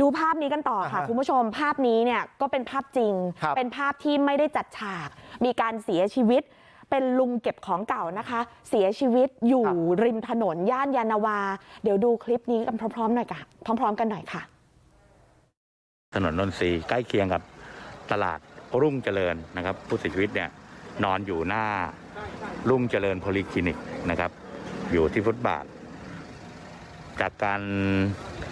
ดูภาพนี้กันต่อค่ะอ่าฮะคุณผู้ชมภาพนี้เนี่ยก็เป็นภาพจริงครับเป็นภาพที่ไม่ได้จัดฉากมีการเสียชีวิตเป็นลุงเก็บของเก่านะคะเสียชีวิตอยู่ริมถนนย่านยานนาวาเดี๋ยวดูคลิปนี้กันพร้อมๆหน่อยค่ะพร้อม ๆ กันหน่อยค่ะ ถนนนนทรีย์ใกล้เคียงกับตลาดรุ่งเจริญนะครับ ผู้เสียชีวิตเนี่ยนอนอยู่หน้ารุ่งเจริญโพลีคลินิกนะครับ อยู่ที่ฟุตบาท จากการอ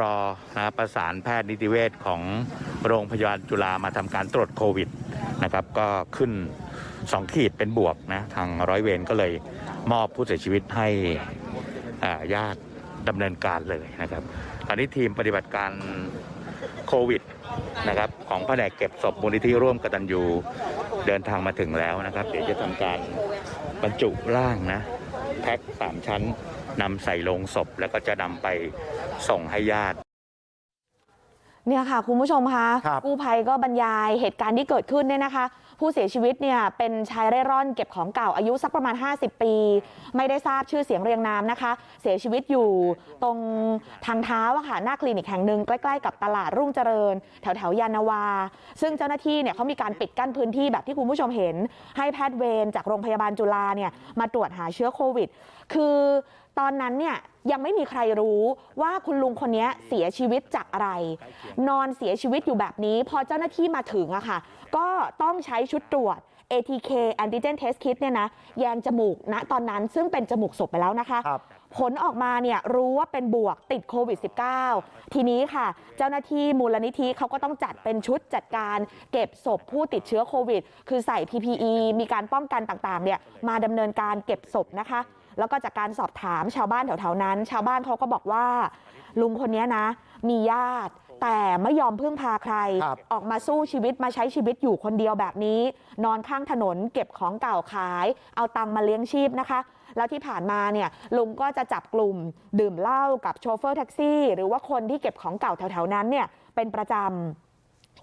รอนะครับประสานแพทย์นิติเวชของโรงพยาบาลจุฬามาทำการตรวจโควิดนะครับ ก็ขึ้น 2 ขีดเป็นบวกนะทางร้อยเวรก็เลยมอบผู้เสียชีวิตให้อาญาติดำเนินการเลยนะครับตอนนี้ทีมปฏิบัติการโควิดนะครับของแผนกเก็บศพมูลนิธิร่วมกตัญญูเดินทางมาถึงแล้วนะครับ เดี๋ยวจะทำการบรรจุร่างนะ แพ็คสามชั้นนำใส่โลงศพแล้วก็จะนำไปส่งให้ญาติเนี่ยค่ะ คุณผู้ชมคะครับกู้ภัยก็บรรยายเหตุการณ์ที่เกิดขึ้นเนี่ยนะคะ ผู้เสียชีวิตเนี่ยเป็นชายเร่ร่อนเก็บของเก่าอายุสักประมาณ 50 ปี ไม่ได้ทราบชื่อเสียงเรียงนามนะคะ เสียชีวิตอยู่ตรงทางเท้าค่ะหน้าคลินิกแห่งหนึ่งใกล้ๆกับตลาดรุ่งเจริญ แถวแถวๆยานนาวา ซึ่งเจ้าหน้าที่เนี่ยเขามีการปิดกั้นพื้นที่แบบที่คุณผู้ชมเห็น ให้แพทย์เวรจากโรงพยาบาลจุฬาเนี่ยมาตรวจหาเชื้อโควิด คือ ตอนนั้นเนี่ยยังไม่มีใครรู้ว่าคุณลุงคนนี้เสียชีวิตจากอะไรนอนเสียชีวิตอยู่แบบนี้พอเจ้าหน้าที่มาถึงอะค่ะก็ต้องใช้ชุดตรวจ ATK antigen test kit เนี่ยนะแยงจมูกณตอนนั้นซึ่งเป็นจมูกศพไปแล้วนะคะครับผลออกมาเนี่ยรู้ว่าเป็นบวกติดโควิด -19 ทีนี้ค่ะ เจ้าหน้าที่มูลนิธิเขาก็ต้องจัดเป็นชุดจัดการเก็บศพผู้ติดเชื้อโควิด คือใส่ PPE มีการป้องกันต่างๆเนี่ยมาดำเนินการเก็บศพนะคะ แล้วก็จากการสอบถามชาวบ้านแถวๆนั้น ชาวบ้านเขาก็บอกว่าลุงคนนี้นะ มีญาติแต่ไม่ยอมพึ่งพาใครครับออกมาสู้ชีวิตมาใช้ชีวิตอยู่คนเดียวแบบนี้ นอนข้างถนนเก็บของเก่าขาย เอาตังค์มาเลี้ยงชีพนะคะ แล้วที่ผ่านมาเนี่ยลุงก็จะจับกลุ่มดื่มเหล้ากับโชเฟอร์แท็กซี่ หรือว่าคนที่เก็บของเก่าแถวๆนั้นเนี่ยเป็นประจำ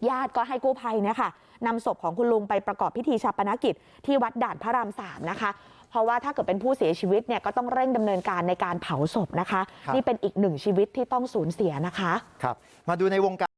ญาติก็ให้กู้ภัยเนี่ยค่ะนำศพของคุณลุงไปประกอบพิธีชาปนกิจที่วัดด่านพระรามสามนะคะเพราะว่าถ้าเกิดเป็นผู้เสียชีวิตเนี่ยก็ต้องเร่งดำเนินการในการเผาศพนะคะครับนี่เป็นอีกหนึ่งชีวิตที่ต้องสูญเสียนะคะครับมาดูในวงการ